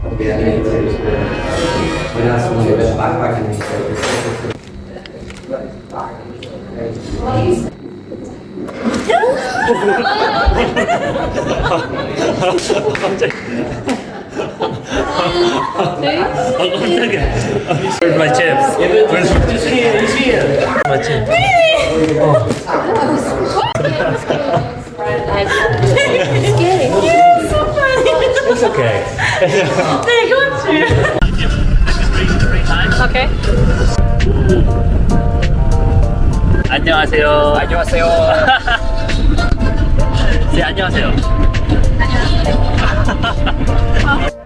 Where's my chips? Where's my chips? here, here. My chips. Really? Oh. It's okay. 네, 그렇지. 오케이. 안녕하세요. 안녕하세요. 네, 안녕하세요. Day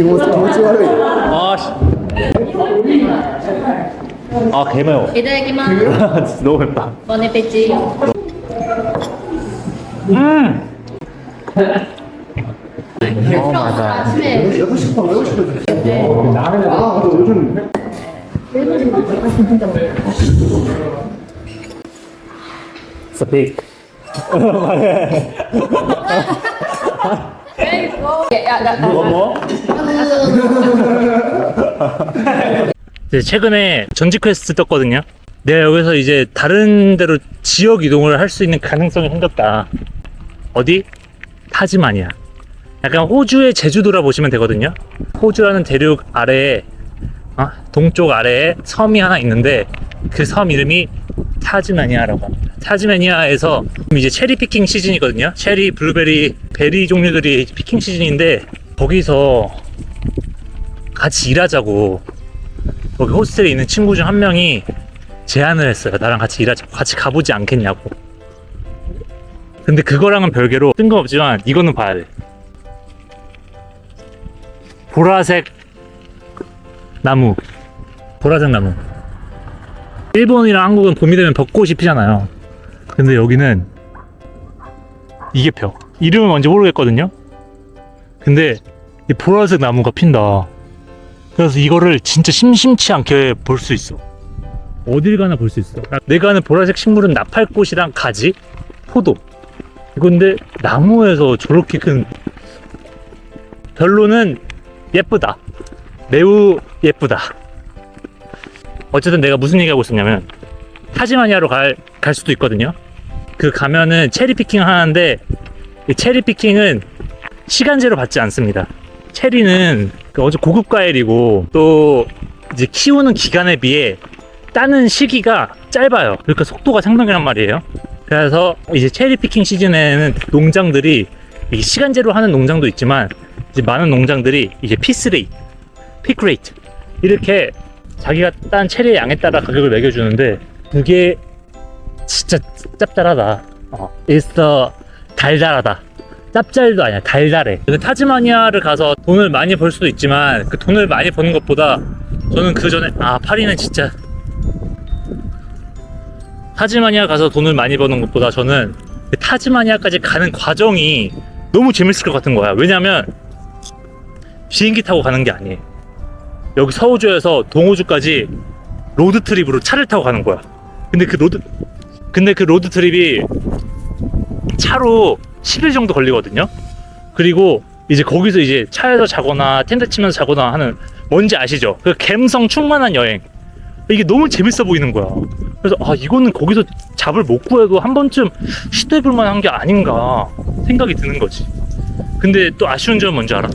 아, 씨. 아, 개 매워. いただきます。 너무 맵다. ボネペチ。 음! 어, 맞아. 아침에 It's a pig. 뭐, 뭐? 이제 최근에 전지 퀘스트 떴거든요. 내가 여기서 이제 다른 데로 지역 이동을 할 수 있는 가능성이 생겼다. 어디? 타지마니아. 약간 호주의 제주도라 보시면 되거든요. 호주라는 대륙 아래에 어? 동쪽 아래에 섬이 하나 있는데 그 섬 이름이 타즈마니아라고 합니다. 타즈마니아에서 이제 체리 피킹 시즌이거든요. 체리, 블루베리, 베리 종류들이 피킹 시즌인데 거기서 같이 일하자고 거기 호스텔에 있는 친구 중 한 명이 제안을 했어요. 나랑 같이 일하자고 같이 가보지 않겠냐고. 근데 그거랑은 별개로 뜬금없지만 이거는 봐야 돼. 보라색 나무. 보라색 나무. 일본이랑 한국은 봄이 되면 벚꽃이 피잖아요. 근데 여기는 이게 펴. 이름은 뭔지 모르겠거든요. 근데 이 보라색 나무가 핀다. 그래서 이거를 진짜 심심치 않게 볼 수 있어. 어딜 가나 볼 수 있어. 내가 아는 보라색 식물은 나팔꽃이랑 가지, 포도. 이건데 나무에서 저렇게 큰 별로는 예쁘다. 매우 예쁘다. 어쨌든 내가 무슨 얘기하고 있었냐면 타지마니아로 갈, 갈 수도 있거든요. 그 가면은 체리 피킹 하는데 이 체리 피킹은 시간제로 받지 않습니다. 체리는 그 어제 고급 과일이고 또 이제 키우는 기간에 비해 따는 시기가 짧아요. 그러니까 속도가 상당히란 말이에요. 그래서 이제 체리 피킹 시즌에는 농장들이 시간제로 하는 농장도 있지만 이제 많은 농장들이 이제 피스 레이트, 피크 레이트 이렇게 자기가 딴 체리의 양에 따라 가격을 매겨주는데 그게 진짜 짭짤하다. 어, 달달하다. 짭짤도 아니야 달달해. 근데 타지마니아를 가서 돈을 많이 벌 수도 있지만 그 돈을 많이 버는 것보다 저는 그 전에 아 파리는 진짜 타지마니아 가서 돈을 많이 버는 것보다 저는 그 타지마니아까지 가는 과정이 너무 재밌을 것 같은 거야. 왜냐면 비행기 타고 가는 게 아니에요. 여기 서호주에서 동호주까지 로드 트립으로 차를 타고 가는 거야. 근데 그 로드 근데 그 로드 트립이 차로 10일 정도 걸리거든요. 그리고 이제 거기서 이제 차에서 자거나 텐트 치면서 자거나 하는 뭔지 아시죠? 그 감성 충만한 여행. 이게 너무 재밌어 보이는 거야. 그래서 아 이거는 거기서 잡을 못 구해도 한 번쯤 시도해 볼 만한 게 아닌가 생각이 드는 거지. 근데 또 아쉬운 점은 뭔지 알아?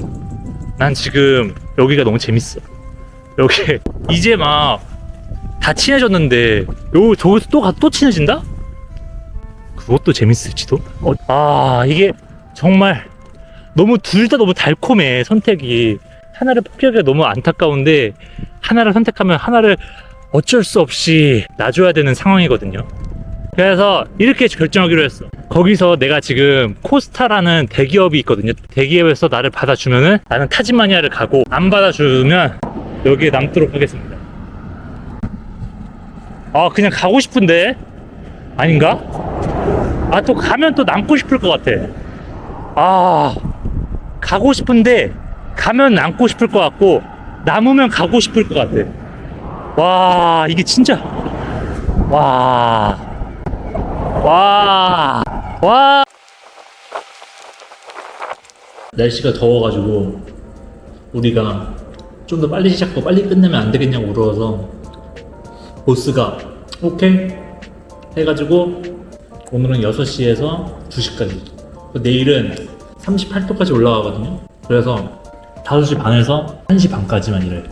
난 지금 여기가 너무 재밌어. 여기 이제 막 다 친해졌는데 요 저기서 또가또 친해진다? 그것도 재밌을지도? 어, 아 이게 정말 너무 둘 다 너무 달콤해 선택이 하나를 포기하기가 너무 안타까운데 하나를 선택하면 하나를 어쩔 수 없이 놔줘야 되는 상황이거든요. 그래서 이렇게 결정하기로 했어. 거기서 내가 지금 코스타라는 대기업이 있거든요. 대기업에서 나를 받아주면은 나는 타지마니아를 가고 안 받아주면 여기에 남도록 하겠습니다. 아 그냥 가고 싶은데 아닌가? 아 또 가면 또 남고 싶을 것 같아. 아 가고 싶은데 가면 남고 싶을 것 같고 남으면 가고 싶을 것 같아. 와 이게 진짜 와. 와. 와. 날씨가 더워가지고 우리가 좀 더 빨리 시작하고 빨리 끝내면 안 되겠냐고 물어서 보스가 오케이 해가지고 오늘은 6시에서 2시까지 내일은 38도까지 올라가거든요 그래서 5시 반에서 1시 반까지만 일해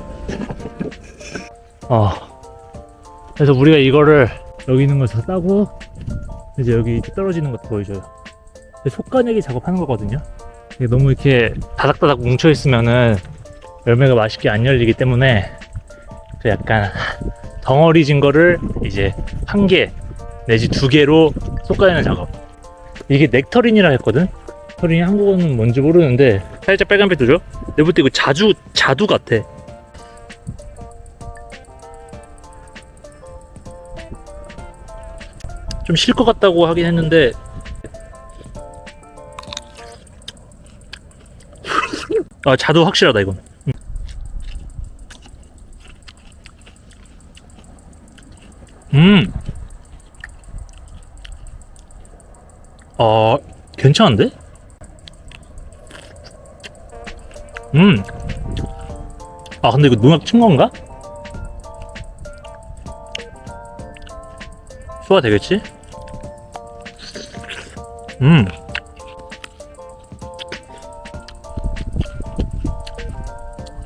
아 그래서 우리가 이거를 여기 있는 걸 다 따고 이제 여기 떨어지는 것도 보여줘요. 속가내기 작업하는 거거든요. 너무 이렇게 다닥다닥 뭉쳐 있으면은 열매가 맛있게 안 열리기 때문에 그 약간 덩어리진 거를 이제 한 개 내지 두 개로 솎아내는 작업. 이게 넥터린이라 했거든. 넥터린이 한국어는 뭔지 모르는데 살짝 빨간빛 도죠. 내볼 때 이거 자주 자두 같아. 좀쉴것 같다고 하긴 했는데 아 자두 확실하다 이건 음. 어, 괜찮은데? 음. 아, 근데 이거 농약 친 건가? 소화 되겠지? 음.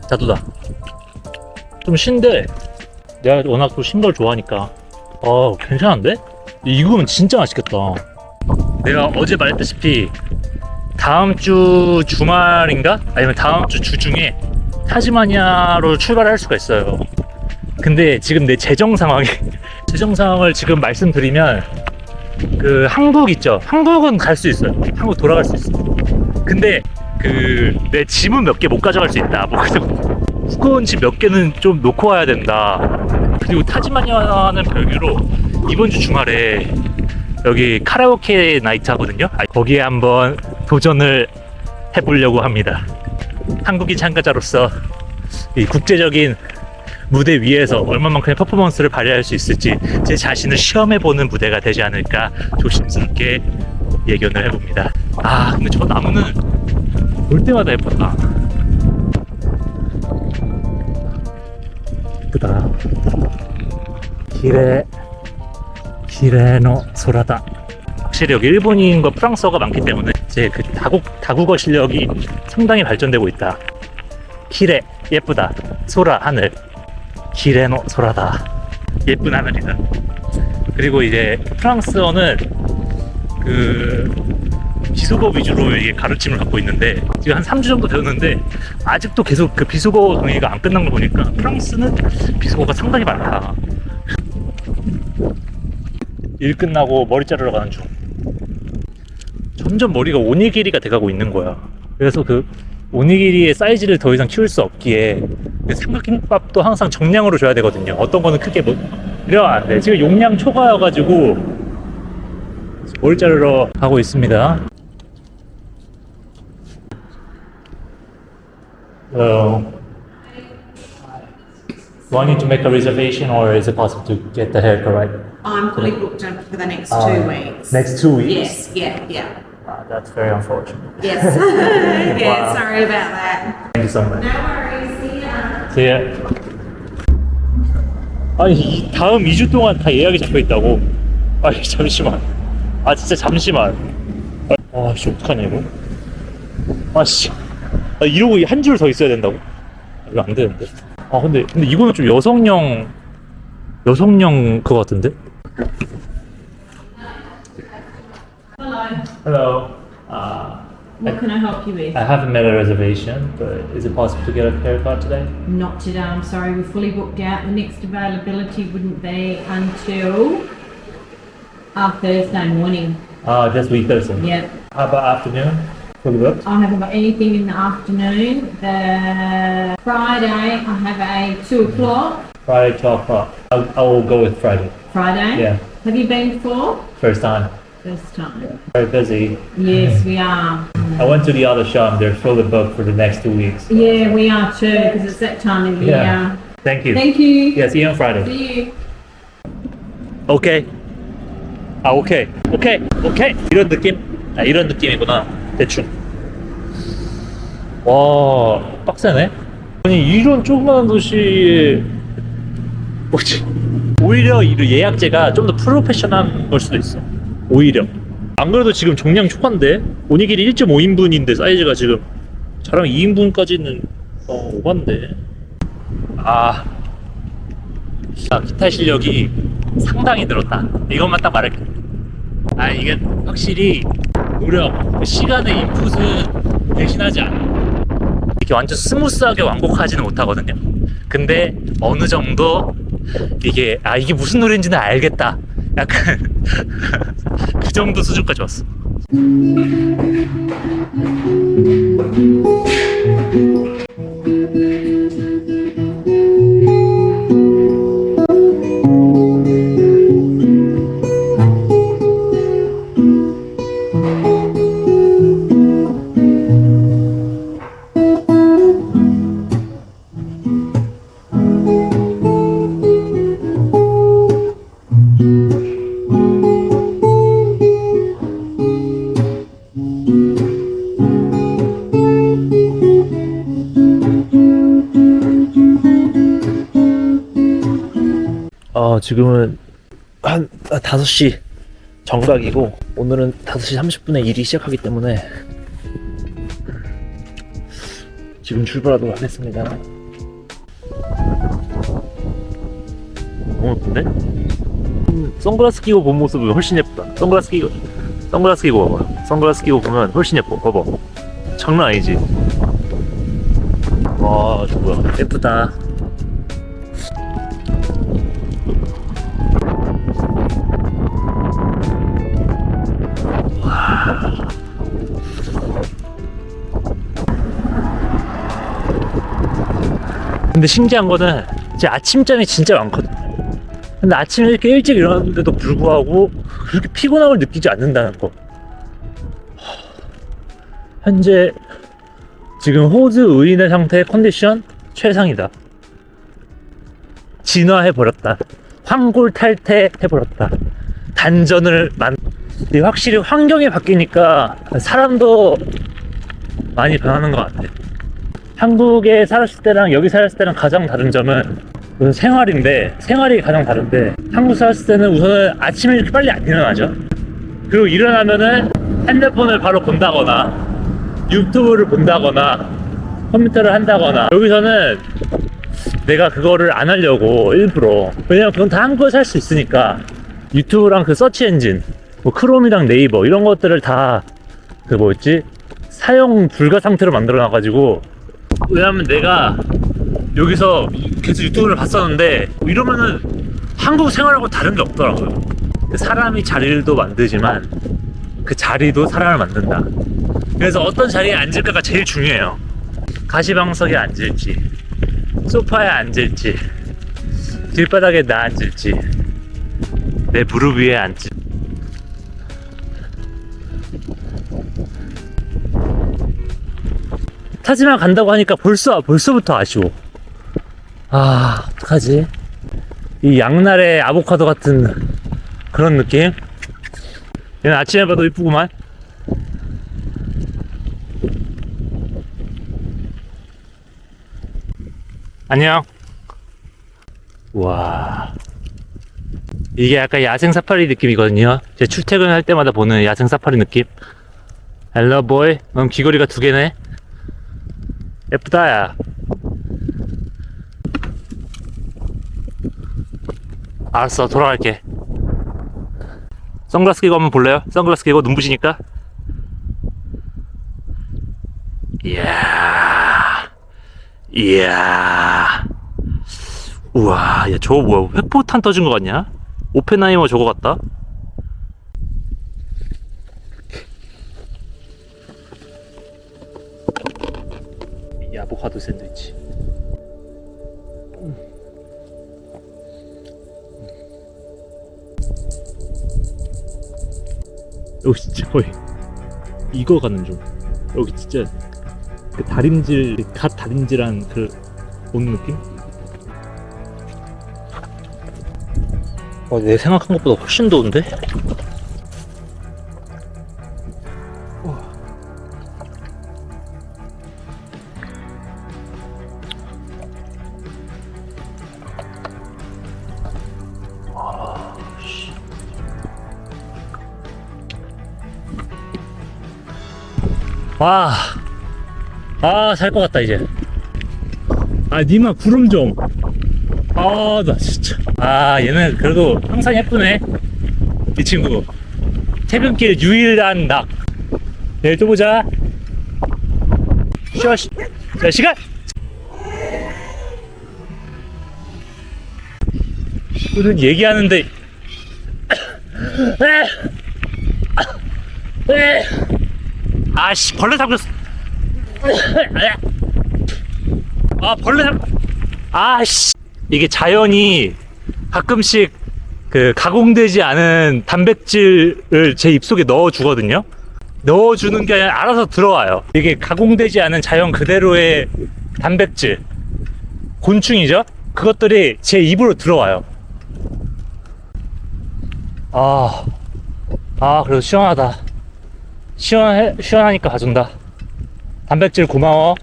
자두다. 좀 신데 내가 워낙 또 신 걸 좋아하니까 어 괜찮은데? 이거면 진짜 맛있겠다. 내가 어제 말했다시피 다음 주 주말인가? 아니면 다음 주 주중에 타지마니아로 출발할 수가 있어요. 근데 지금 내 재정 상황이 재정 상황을 지금 말씀드리면 그 한국 있죠. 한국은 갈 수 있어요. 한국 돌아갈 수 있어. 근데 그 내 짐은 몇 개 못 가져갈 수 있다. 뭐 그래서 무거운 짐 몇 개는 좀 놓고 와야 된다. 그리고 타지마니아는 별개로 이번 주 주말에 여기 카라오케 나이트 하거든요. 아, 거기에 한번 도전을 해보려고 합니다. 한국인 참가자로서 이 국제적인 무대 위에서 얼마만큼의 퍼포먼스를 발휘할 수 있을지 제 자신을 시험해보는 무대가 되지 않을까 조심스럽게 예견을 해봅니다. 아, 근데 저 나무는 볼 때마다 예뻤다. 예쁘다. 기레, 기레노 소라다. 확실히 여기 일본인과 프랑스어가 많기 때문에 제그 다국, 다국어 실력이 상당히 발전되고 있다. 기레, 예쁘다. 소라, 하늘. 기레노 소라다. 예쁜 하늘이다. 그리고 이제 프랑스어는 그 비속어 위주로 이게 가르침을 받고 있는데 지금 한 3주 정도 배웠는데 아직도 계속 그 비속어 동의가 안 끝난 거 보니까 프랑스는 비속어가 상당히 많다. 일 끝나고 머리 자르러 가는 중. 점점 머리가 오니기리가 돼가고 있는 거야. 그래서 그 오니기리의 사이즈를 더 이상 키울 수 없기에 그 삼각김밥도 항상 정량으로 줘야 되거든요. 어떤 거는 크게 뭐 이러면 안 돼. 지금 용량 초과여가지고 머리 자르러 가고 있습니다. Hello. Do I need to make a reservation or is it possible to get the haircut right? I'm fully booked in for the next Uh, two weeks. Next two weeks? Yes, yeah, yeah. Ah, that's very unfortunate. Yes. yeah, Wow. sorry about that. Thank you so much. No worries, see ya. See ya. 아니 이 다음 2주 동안 다 예약이 잡혀 있다고. 아니 잠시만. 아 진짜 잠시만. 아, 씨 어떡하냐 이거. 아씨. 아, 이러고 한 줄 더 있어야 된다고? 아, 이거 안 되는데. 아 근데 근데 이거는 좀 여성용 여성용 그거 같은데? Hello. Uh, What can I help you with? I haven't made a reservation, but is it possible to get a haircut today? Not today, I'm sorry, we're fully booked out. The next availability wouldn't be until Uh, Thursday morning. Ah, just week Thursday. Yep. How about afternoon? Fully booked? I haven't got anything in the afternoon. The Friday, I have a two o'clock. Friday, 12 o'clock. I'll, I will go with Friday. Friday. Yeah. Have you been before? First time. First time. Very busy. Yes, we are. I went to the other shop. They're fully booked for the next two weeks. Yeah, we are too because it's that time of year. Yeah. Thank you. Thank you. Yeah, see you on Friday. See you. 오케이. 아, 오케이. 오케이. 오케이. 이런 느낌? 아, 이런 느낌이구나. 대충. 와, 빡세네. 아니, 이런 조그마한 도시에, 뭐지? 오히려 이 예약제가 좀 더 프로페셔널한 걸 수도 있어. 오히려. 안 그래도 지금 정량 초과인데? 오니기리 1.5인분인데 사이즈가 지금 저랑 2인분까지는 어, 오반데. 아, 아, 기타 실력이 상당히 늘었다. 이것만 딱 말할게. 아, 이게 확실히 노력, 그 시간의 인풋은 대신하지 않아. 이렇게 완전 스무스하게 완곡하지는 못하거든요. 근데 어느 정도 이게, 아, 이게 무슨 노래인지는 알겠다. 약간 그 정도 수준까지 왔어. 어, 지금은 한 5시 정각이고 오늘은 5시 30분에 일이 시작하기 때문에 지금 출발하도록 하겠습니다. 너무 예쁜데? 음, 선글라스 끼고 본 모습이 훨씬 예쁘다. 선글라스 끼고 선글라스 끼고 봐봐. 선글라스 끼고 보면 훨씬 예뻐. 봐봐. 장난 아니지? 와, 저 뭐야? 예쁘다. 근데 신기한 거는 이제 아침잠이 진짜 많거든. 근데 아침에 이렇게 일찍 일어났는데도 불구하고 그렇게 피곤함을 느끼지 않는다는 거. 현재 지금 호주 의인의 상태의 컨디션 최상이다. 진화해 버렸다. 황골 탈퇴 해버렸다. 단전을 만. 확실히 환경이 바뀌니까 사람도 많이 변하는 것 같아. 한국에 살았을 때랑 여기 살았을 때랑 가장 다른 점은 우선 생활인데 생활이 가장 다른데 한국 살았을 때는 우선은 아침에 이렇게 빨리 안 일어나죠. 그리고 일어나면은 핸드폰을 바로 본다거나 유튜브를 본다거나 컴퓨터를 한다거나 여기서는 내가 그거를 안 하려고 일부러. 왜냐면 그건 다 한국에 살수 있으니까. 유튜브랑 그 서치 엔진 뭐 크롬이랑 네이버 이런 것들을 다 그 뭐였지? 사용 불가 상태로 만들어 놔가지고 왜냐면 내가 여기서 계속 유튜브를 봤었는데 이러면은 한국 생활하고 다른 게 없더라고요. 그 사람이 자리도 만들지만 그 자리도 사람을 만든다. 그래서 어떤 자리에 앉을까가 제일 중요해요. 가시방석에 앉을지, 소파에 앉을지, 길바닥에 나 앉을지, 내 무릎 위에 앉을지. 타지만 간다고 하니까 벌써 벌써부터 아쉬워. 아 어떡하지? 이 양날의 아보카도 같은 그런 느낌? 얘는 아침에 봐도 이쁘구만. 안녕. 와. 이게 약간 야생 사파리 느낌이거든요. 제 출퇴근할 때마다 보는 야생 사파리 느낌. 헬로 보이. 넌 귀걸이가 두 개네. 예쁘다 야. 알았어 돌아갈게. 선글라스 끼고 한번 볼래요? 선글라스 끼고 눈부시니까? 이야. 이야. 우와 야 저거 뭐야? 획포탄 터진 거 같냐? 오펜하이머 저거 같다 아보카도 샌드위치. 여기 진짜 거의 이거 가는 중. 여기 진짜 그 다림질, 갓 다림질한 그 오는 느낌? 어, 내 생각한 것보다 훨씬 더운데? 와, 아, 살 것 같다, 이제. 아, 니마 구름 좀. 아, 나 진짜. 아, 얘는 그래도 항상 예쁘네. 이 친구. 퇴근길 유일한 낙. 내일 또 보자. 쉬어, 쉬. 자, 시간! 무슨 얘기하는데. 아씨, 벌레 잡혔어. 아, 벌레 잡, 아씨. 이게 자연이 가끔씩 그 가공되지 않은 단백질을 제 입속에 넣어 주거든요. 넣어주는 게 아니라 알아서 들어와요. 이게 가공되지 않은 자연 그대로의 단백질, 곤충이죠? 그것들이 제 입으로 들어와요. 아, 아, 그래도 시원하다. 시원해, 시원하니까 가준다. 단백질 고마워.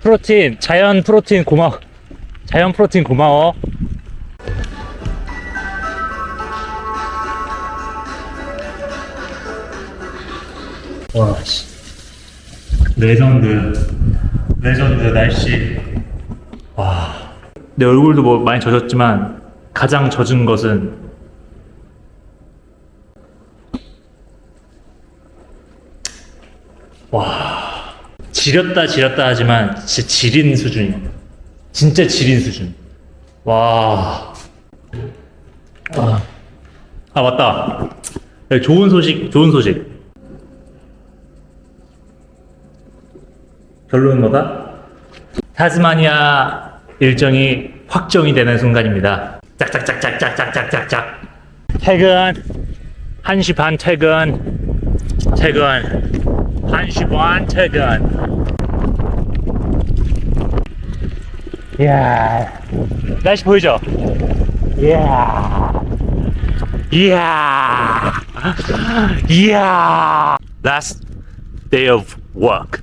프로틴, 자연 프로틴 고마워. 자연 프로틴 고마워. 와, 씨. 레전드. 레전드 날씨. 와. 내 얼굴도 뭐 많이 젖었지만 가장 젖은 것은 지렸다 지렸다 하지만 진짜 지린 수준이야. 진짜 지린 수준. 와. 아, 아 맞다. 야, 좋은 소식, 좋은 소식. 결론은 뭐다? 타스마니아 일정이 확정이 되는 순간입니다. 짝짝짝짝짝짝짝짝짝. 퇴근. 1시 반 퇴근. 퇴근. 1시 반 퇴근. 이야. 날씨 보이죠? 이야. 이야. 이야. Last day of work.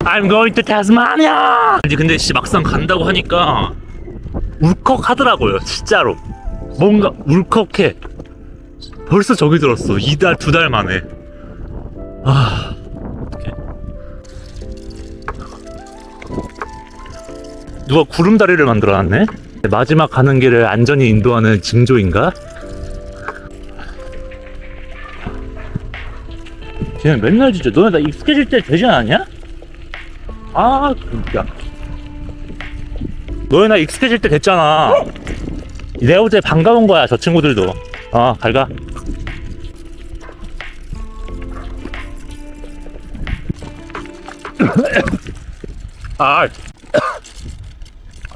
I'm going to Tasmania. 근데 씨 막상 간다고 하니까 울컥하더라고요, 진짜로. 뭔가 울컥해. 벌써 저기 들었어. 이달 두 달 만에. 아, 누가 구름다리를 만들어놨네? 마지막 가는 길을 안전히 인도하는 징조인가? 쟤는 맨날 진짜 너네 나 익숙해질 때 되지 않았냐? 아 진짜 너네 나 익숙해질 때 됐잖아 내가 어제 반가운 거야 저 친구들도 어 갈가 아,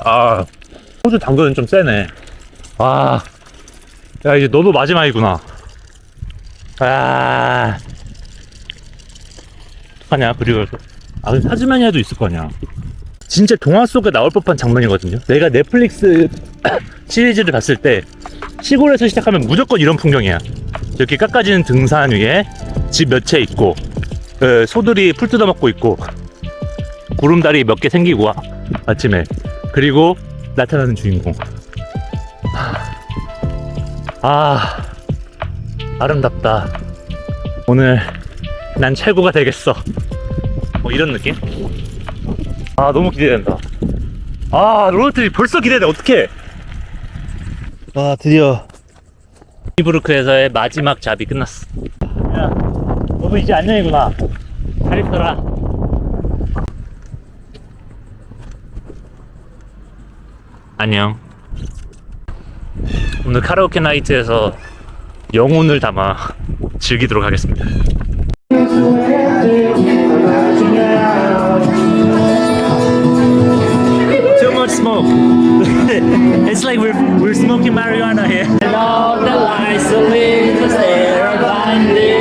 아, 호주 당근은 좀 세네. 와, 야 이제 너도 마지막이구나. 아, 어떡하냐 그리고 아 근데 타즈마니아도 있을 거 아니야. 진짜 동화 속에 나올 법한 장면이거든요. 내가 넷플릭스 시리즈를 봤을 때 시골에서 시작하면 무조건 이런 풍경이야. 이렇게 깎아지는 등산 위에 집 몇 채 있고 에, 소들이 풀 뜯어먹고 있고 구름다리 몇 개 생기고 와, 아침에 그리고 나타나는 주인공. 아 아름답다. 오늘 난 최고가 되겠어. 뭐 이런 느낌? 아 너무 기대된다. 아 롤러트리 벌써 기대돼. 어떡해. 아 드디어 이브루크에서의 마지막 잡이 끝났어. 야 너도 이제 안녕이구나. 잘 있어라 안녕. 오늘 카라오케 나이트에서 영혼을 담아 즐기도록 하겠습니다. Thank you. smoke. it's like we're we're smoking marijuana here. And all the lights are lit, the stare are blinded.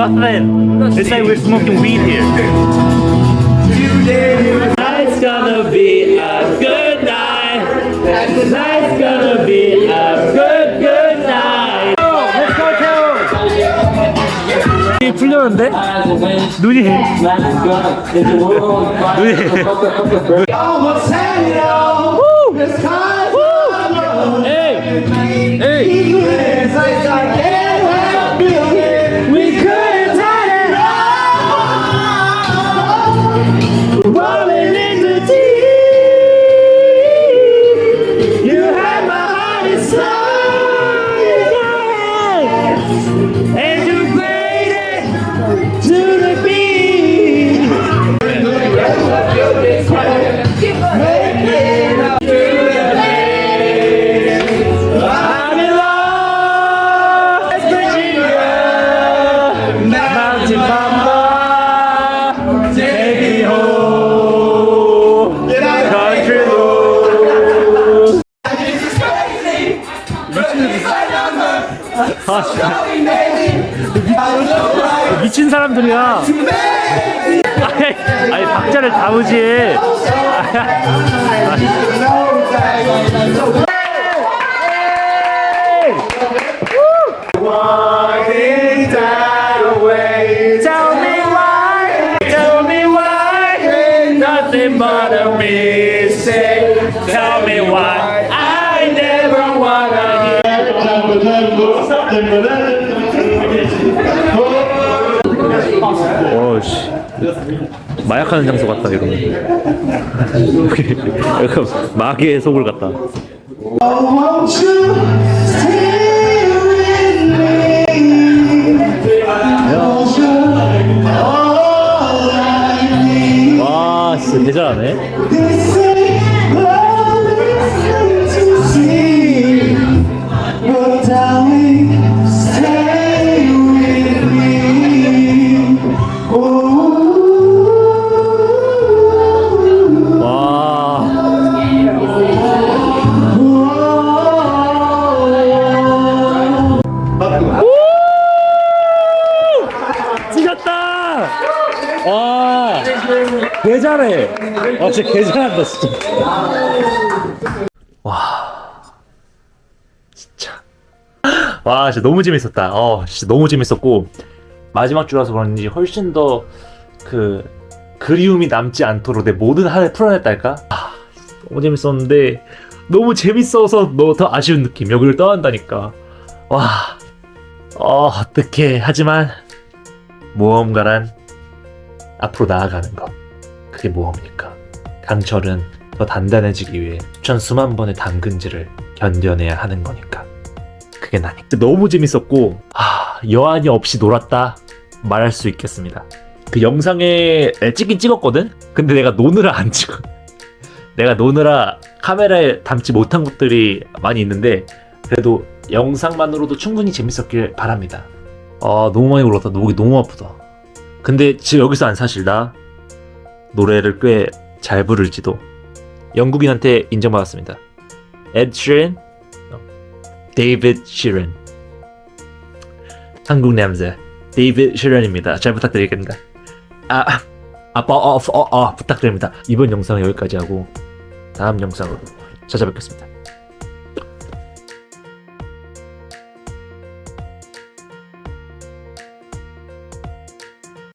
nothing. It's like we're smoking weed here. Tonight's gonna be a good night. Tonight's gonna be a good good night. Let's go, Teo. 눈이 풀렸는데? 눈이 눈이 Hey! Hey! Never wanna hear. 어씨 마약하는 장소 같다 이러면 약간 마귀의 속을 같다. 와 진짜 대잘하네 와, 개 잘해. 아, 진짜 개 잘한다, 진짜. 와, 진짜. 와, 진짜 너무 재밌었다. 어, 진짜 너무 재밌었고, 마지막 주라서 그런지 훨씬 더 그, 그리움이 남지 않도록 내 모든 한을 풀어냈달까? 아, 너무 재밌었는데, 너무 재밌어서 너 더 아쉬운 느낌. 여기를 떠난다니까. 와, 어, 어떡해. 하지만, 모험가란 앞으로 나아가는 것. 그게 모험이니까. 강철은 더 단단해지기 위해 수천 수만 번의 당근질을 견뎌내야 하는 거니까. 그게 나니까. 너무 재밌었고, 아, 여한이 없이 놀았다. 말할 수 있겠습니다. 그 영상에 찍긴 찍었거든? 근데 내가 노느라 안 찍어. 내가 노느라 카메라에 담지 못한 것들이 많이 있는데, 그래도 영상만으로도 충분히 재밌었길 바랍니다. 아 너무 많이 울었다 목이 너무 아프다 근데 지금 여기서 안 사실 나 노래를 꽤 잘 부를지도. 영국인한테 인정받았습니다. Ed Sheeran? David Sheeran. 한국 남자 David Sheeran입니다. 잘 부탁드리겠습니다. 아 아빠 어, 어, 어, 부탁드립니다. 이번 영상은 여기까지 하고 다음 영상으로 찾아뵙겠습니다